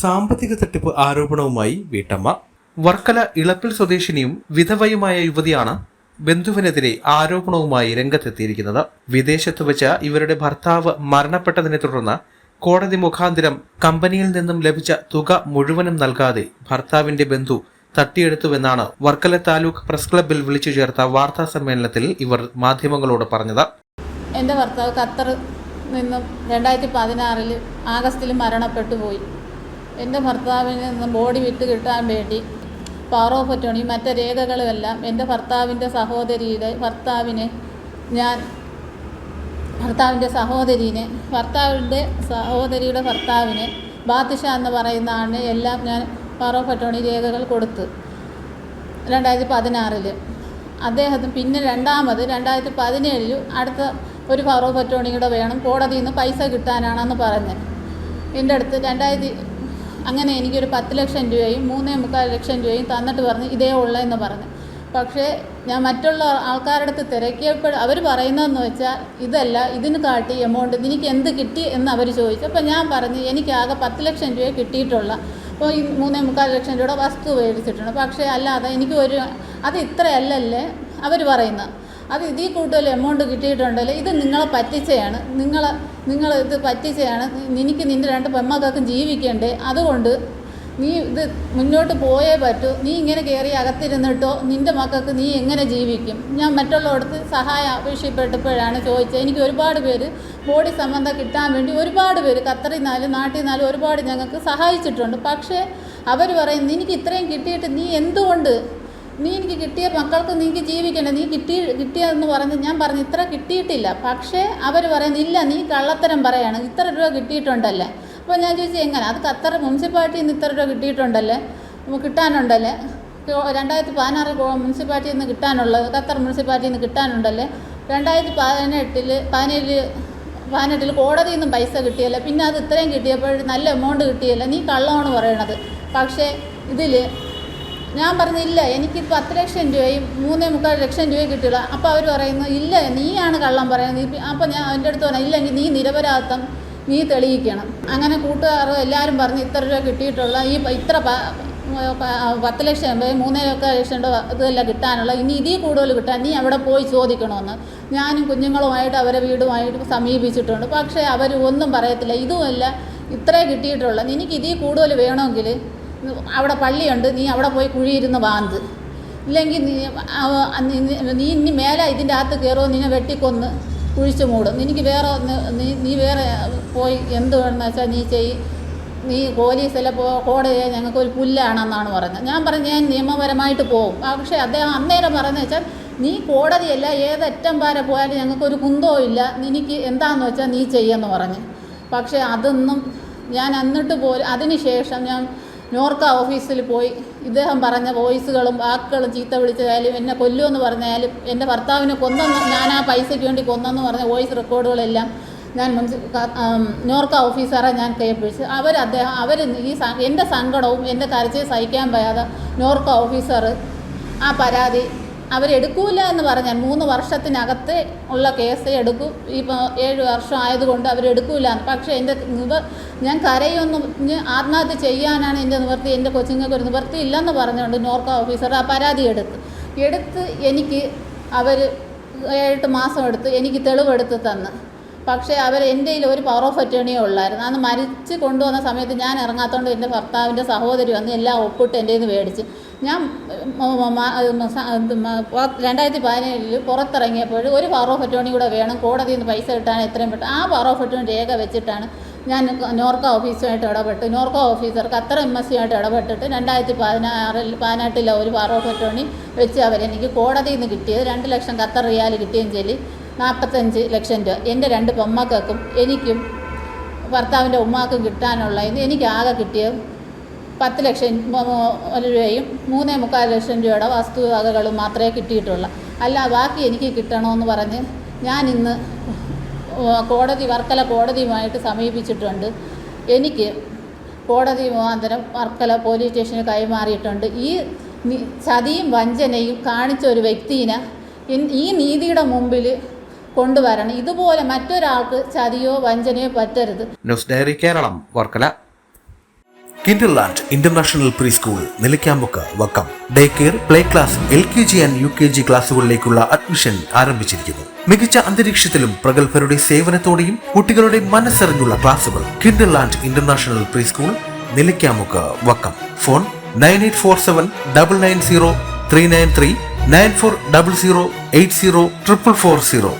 സാമ്പത്തിക തട്ടിപ്പ് ആരോപണവുമായി വീട്ടമ്മ. വർക്കല ഇളപ്പിൽ സ്വദേശിനിയും വിധവയുമായ യുവതിയാണ് ബന്ധുവിനെതിരെ ആരോപണവുമായി രംഗത്തെത്തിയിരിക്കുന്നത്. വിദേശത്ത് വെച്ച് ഇവരുടെ ഭർത്താവ് മരണപ്പെട്ടതിനെ തുടർന്ന് കോടതി മുഖാന്തരം കമ്പനിയിൽ നിന്നും ലഭിച്ച തുക മുഴുവനും നൽകാതെ ഭർത്താവിന്റെ ബന്ധു തട്ടിയെടുത്തുവെന്നാണ് വർക്കല താലൂക്ക് പ്രസ് ക്ലബിൽ വിളിച്ചു ചേർത്ത വാർത്താ സമ്മേളനത്തിൽ ഇവർ മാധ്യമങ്ങളോട് പറഞ്ഞത്. എന്റെ ഭർത്താവ് ഖത്തർ നിന്നും രണ്ടായിരത്തി പതിനാറിൽ ആഗസ്റ്റിൽ മരണപ്പെട്ടു പോയി. എന്റെ ഭർത്താവിൽ നിന്ന് ബോഡി വിട്ട് കിട്ടാൻ വേണ്ടി പവർ ഓഫ് അറ്റോണി മറ്റ് രേഖകളുമെല്ലാം എന്റെ ഭർത്താവിന്റെ സഹോദരിയുടെ ഭർത്താവിനെ ഞാൻ ഭർത്താവിന്റെ സഹോദരീനെ ഭർത്താവിന്റെ സഹോദരിയുടെ ഭർത്താവിനെ ബാദിഷ എന്ന് പറയുന്ന ആളിനെ എല്ലാം ഞാൻ പവർ ഓഫ് അറ്റോണി രേഖകൾ കൊടുത്ത്. രണ്ടായിരത്തി പതിനാറിൽ അദ്ദേഹത്തിന് പിന്നെ രണ്ടാമത് രണ്ടായിരത്തി പതിനേഴിൽ അടുത്ത ഒരു പവർ ഓഫ് അറ്റോണി കൂടെ വേണം കോടതിയിൽ നിന്ന് പൈസ കിട്ടാനാണെന്ന് പറഞ്ഞ്. എന്റെ അടുത്ത് രണ്ടായിരത്തി അങ്ങനെ എനിക്കൊരു പത്ത് ലക്ഷം രൂപയും മൂന്നേ മുക്കാൽ ലക്ഷം രൂപയും തന്നിട്ട് പറഞ്ഞ് ഇതേ ഉള്ളതെന്ന് പറഞ്ഞു. പക്ഷേ ഞാൻ മറ്റുള്ള ആൾക്കാരുടെ അടുത്ത് തിരക്കിയപ്പോൾ അവർ പറയുന്നതെന്ന് വെച്ചാൽ ഇതല്ല ഇതിന് കാട്ടി എമൗണ്ട് നിനക്ക് എന്ത് കിട്ടി? എന്ന് അവർ ചോദിച്ചു. അപ്പോൾ ഞാൻ പറഞ്ഞു എനിക്കാകെ പത്ത് ലക്ഷം രൂപ കിട്ടിയിട്ടുള്ള അപ്പോൾ ഈ മൂന്നേ മുക്കാൽ ലക്ഷം രൂപയുടെ വസ്തു മേടിച്ചിട്ടുണ്ട്. പക്ഷേ അല്ലാതെ എനിക്ക് ഒരു അത് ഇത്രയല്ലല്ലേ? അവർ പറയുന്നത്. അത് ഇതിൽ കൂടുതൽ എമൗണ്ട് കിട്ടിയിട്ടുണ്ടല്ലോ? ഇത് നിങ്ങളെ പറ്റിച്ചയാണ്. നിങ്ങൾ നിങ്ങൾ ഇത് പറ്റിച്ചയാണ്. നിനക്ക് നിന്റെ രണ്ട് പെമ്മക്കൾക്കും ജീവിക്കണ്ടേ? അതുകൊണ്ട് നീ ഇത് മുന്നോട്ട് പോയേ പറ്റൂ. നീ ഇങ്ങനെ കയറി അകത്തിരുന്നിട്ടോ? നിന്റെ മക്കൾക്ക് നീ എങ്ങനെ ജീവിക്കും? ഞാൻ മറ്റുള്ളവർക്ക് സഹായം ആവശ്യപ്പെട്ടപ്പോഴാണ് ചോദിച്ചത്. എനിക്ക് ഒരുപാട് പേര് ബോഡി സംബന്ധം കിട്ടാൻ വേണ്ടി ഒരുപാട് പേര് ഖത്തറിൽ നിന്നാലും നാട്ടിൽ നിന്നാലും ഒരുപാട് ഞങ്ങൾക്ക് സഹായിച്ചിട്ടുണ്ട്. പക്ഷേ അവർ പറയും നിനക്ക് ഇത്രയും കിട്ടിയിട്ട് നീ എന്തുകൊണ്ട് നീ എനിക്ക് കിട്ടിയ മക്കൾക്ക് നീക്ക് ജീവിക്കണ്ടേ നീ കിട്ടി കിട്ടിയതെന്ന് പറഞ്ഞ് ഞാൻ പറഞ്ഞു ഇത്ര കിട്ടിയിട്ടില്ല. പക്ഷേ അവർ പറയുന്നു ഇല്ല നീ കള്ളത്തരം പറയാണ് ഇത്ര രൂപ കിട്ടിയിട്ടുണ്ടല്ലേ? അപ്പോൾ ഞാൻ ചോദിച്ചു എങ്ങനെ? അത് ഖത്തർ മുനിസിപ്പാലിറ്റിയിൽ നിന്ന് ഇത്ര രൂപ കിട്ടിയിട്ടുണ്ടല്ലേ? കിട്ടാനുണ്ടല്ലേ? രണ്ടായിരത്തി പതിനാറ് മുനിസിപ്പാലിറ്റിയിൽ നിന്ന് കിട്ടാനുള്ളത് ഖത്തർ മുനിസിപ്പാലിറ്റിയിൽ നിന്ന് കിട്ടാനുണ്ടല്ലേ? രണ്ടായിരത്തി പതിനെട്ടിൽ പതിനേഴ് പതിനെട്ടിൽ കോടതിയിൽ നിന്നും പൈസ കിട്ടിയല്ലേ? പിന്നെ അത് ഇത്രയും കിട്ടിയപ്പോൾ നല്ല എമൗണ്ട് കിട്ടിയല്ലേ? നീ കള്ളമാണ് പറയണത്. പക്ഷേ ഇതിൽ ഞാൻ പറഞ്ഞില്ല എനിക്ക് പത്ത് ലക്ഷം രൂപയും മൂന്നേ മുക്കാൽ ലക്ഷം രൂപയും കിട്ടില്ല അപ്പോൾ അവർ പറയുന്നു ഇല്ല നീയാണ് കള്ളം പറയുന്നത്. അപ്പോൾ ഞാൻ എന്റെ അടുത്ത് പറഞ്ഞു ഇല്ലെങ്കിൽ നീ നിരപരാധം നീ തെളിയിക്കണം. അങ്ങനെ കൂട്ടുകാർ എല്ലാവരും പറഞ്ഞ് ഇത്ര രൂപ കിട്ടിയിട്ടുള്ള ഈ ഇത്ര പത്ത് ലക്ഷം രൂപ മൂന്നേ മുക്കാൽ ലക്ഷം രൂപ ഇതെല്ലാം കിട്ടാനുള്ള ഇനി ഇതിൽ കൂടുതൽ കിട്ടാൻ നീ അവിടെ പോയി ചോദിക്കണമെന്ന് ഞാനും കുഞ്ഞുങ്ങളുമായിട്ട് അവരെ വീടുമായിട്ട് സമീപിച്ചിട്ടുണ്ട്. പക്ഷേ അവർ ഒന്നും പറയത്തില്ല. ഇതുമല്ല ഇത്രേ കിട്ടിയിട്ടുള്ള. നിനക്ക് ഇതിൽ കൂടുതൽ വേണമെങ്കിൽ അവിടെ പള്ളിയുണ്ട് നീ അവിടെ പോയി കുഴിയിരുന്ന് വാന്ത്. ഇല്ലെങ്കിൽ നീ നീ- ഇനി മേലെ ഇതിന്റെ അകത്ത് കയറുമോ നിന്നെ വെട്ടിക്കൊന്ന് കുഴിച്ചു മൂടും. നിനക്ക് വേറെ നീ നീ വേറെ പോയി എന്ത് വേണമെന്ന് വെച്ചാൽ നീ ചെയ്. നീ പോലീസിലെ പോ കോടതിയെ ഞങ്ങൾക്ക് ഒരു പുല്ലാണെന്നാണ് പറഞ്ഞത് ഞാൻ പറഞ്ഞു ഞാൻ നിയമപരമായിട്ട് പോകും പക്ഷേ അദ്ദേഹം അന്നേരം പറയുന്നത് വെച്ചാൽ നീ കോടതിയല്ല ഏതറ്റം വരെ പോയാലും ഞങ്ങൾക്കൊരു കുന്തവും ഇല്ല. നിനക്ക് എന്താണെന്ന് വെച്ചാൽ നീ ചെയ്യുമെന്ന് പറഞ്ഞു. പക്ഷേ അതൊന്നും ഞാൻ എന്നിട്ട് പോലും അതിന് ശേഷം ഞാൻ നോർക്ക ഓഫീസിൽ പോയി. ഇദ്ദേഹം പറഞ്ഞ വോയിസുകളും വാക്കുകളും ചീത്ത വിളിച്ചതായാലും എന്നെ കൊല്ലുമെന്ന് പറഞ്ഞാലും എന്റെ ഭർത്താവിനെ കൊന്നെന്ന് ഞാൻ ആ പൈസയ്ക്ക് വേണ്ടി കൊന്നെന്ന് പറഞ്ഞ വോയിസ് റെക്കോർഡുകളെല്ലാം ഞാൻ മുൻസി നോർക്ക ഓഫീസറെ ഞാൻ കേൾപ്പിച്ച്. അവർ അദ്ദേഹം അവർ ഈ എന്റെ സങ്കടവും എന്റെ കരച്ചിൽ സഹിക്കാൻ വയ്യാതെ നോർക്ക ഓഫീസർ ആ പരാതി അവരെടുക്കൂല എന്ന് പറഞ്ഞാൽ മൂന്ന് വർഷത്തിനകത്ത് ഉള്ള കേസ് എടുക്കും ഇപ്പോൾ ഏഴ് വർഷം ആയതുകൊണ്ട് അവരെടുക്കൂല. പക്ഷേ എന്റെ നിവ ഞാൻ കരയൊന്നും ആത്മഹത്യ ചെയ്യാനാണ് എന്റെ നിവൃത്തി എന്റെ കൊച്ചുങ്ങൾക്ക് ഒരു നിവൃത്തി ഇല്ലെന്ന് പറഞ്ഞുകൊണ്ട് നോർക്ക ഓഫീസർ ആ പരാതി എടുത്ത്. എടുത്ത് എനിക്ക് അവർ ഏഴെട്ട് മാസം എടുത്ത് എനിക്ക് തെളിവെടുത്ത് തന്ന്. പക്ഷേ അവർ എന്റെ കയ്യിൽ ഒരു പവർ ഓഫ് അറ്റേണിയോ ഉള്ളായിരുന്നു. അന്ന് മരിച്ച് കൊണ്ടുവന്ന സമയത്ത് ഞാൻ ഇറങ്ങാത്തതുകൊണ്ട് എന്റെ ഭർത്താവിന്റെ സഹോദരി വന്ന് എല്ലാം ഒപ്പിട്ട് എന്റെ നിന്ന് മേടിച്ച്. ഞാൻ രണ്ടായിരത്തി പതിനേഴിൽ പുറത്തിറങ്ങിയപ്പോൾ ഒരു ഓഫ് അറ്റോണി കൂടെ വേണം കോടതിയിൽ നിന്ന് പൈസ കിട്ടാൻ എത്രയും പെട്ടെന്ന് ആ ഓഫ് അറ്റോണി രേഖ വെച്ചിട്ടാണ് ഞാൻ നോർക്ക ഓഫീസുമായിട്ട് ഇടപെട്ട് നോർക്ക ഓഫീസർക്ക് അത്ര എം എസ് സിയായിട്ട് ഇടപെട്ടിട്ട് രണ്ടായിരത്തി പതിനാറിൽ പതിനെട്ടിലെ ഒരു ഓഫ് അറ്റോണി വെച്ച് അവരെനിക്ക് കോടതിയിൽ നിന്ന് കിട്ടിയത് രണ്ട് ലക്ഷം ഖത്തർ റിയാൽ കിട്ടിയും ചൊല്ലി നാൽപ്പത്തഞ്ച് ലക്ഷം രൂപ. എന്റെ രണ്ട് പൊമ്മക്കും എനിക്കും ഭർത്താവിന്റെ ഉമ്മാക്കും കിട്ടാനുള്ളതിന് എനിക്ക് ആകെ കിട്ടിയത് പത്ത് ലക്ഷം രൂപയും മൂന്നേ മുക്കാൽ ലക്ഷം രൂപയുടെ വസ്തുവകകളും മാത്രമേ കിട്ടിയിട്ടുള്ളൂ. അല്ല ബാക്കി എനിക്ക് കിട്ടണമെന്ന് പറഞ്ഞ് ഞാൻ ഇന്ന് കോടതി വർക്കല കോടതിയുമായിട്ട് സമീപിച്ചിട്ടുണ്ട്. എനിക്ക് കോടതി മുഖാന്തരം വർക്കല പോലീസ് സ്റ്റേഷന് കൈമാറിയിട്ടുണ്ട്. ഈ ചതിയും വഞ്ചനയും കാണിച്ച ഒരു വ്യക്തിനെ ഈ നീതിയുടെ മുമ്പിൽ കൊണ്ടുവരണം. ഇതുപോലെ മറ്റൊരാൾക്ക് ചതിയോ വഞ്ചനയോ പറ്റരുത്. News diary Keralam Varkala. Kinderland international pre school Nilakkamukku Vakkom day care play class L K G and U K G ക്ലാസുകളിലേക്കുള്ള admission ആരംഭിച്ചിരിക്കുന്നു. മികച്ച അന്തരീക്ഷത്തിലും പ്രഗത്ഭരുടെ സേവനത്തോടെയും കുട്ടികളുടെ മനസ്സറിഞ്ഞുള്ള ക്ലാസുകൾ Kinderland international pre school Nilakkamukku Vakkom phone nine eight four seven double nine zero three nine three nine four double zero eight zero triple four zero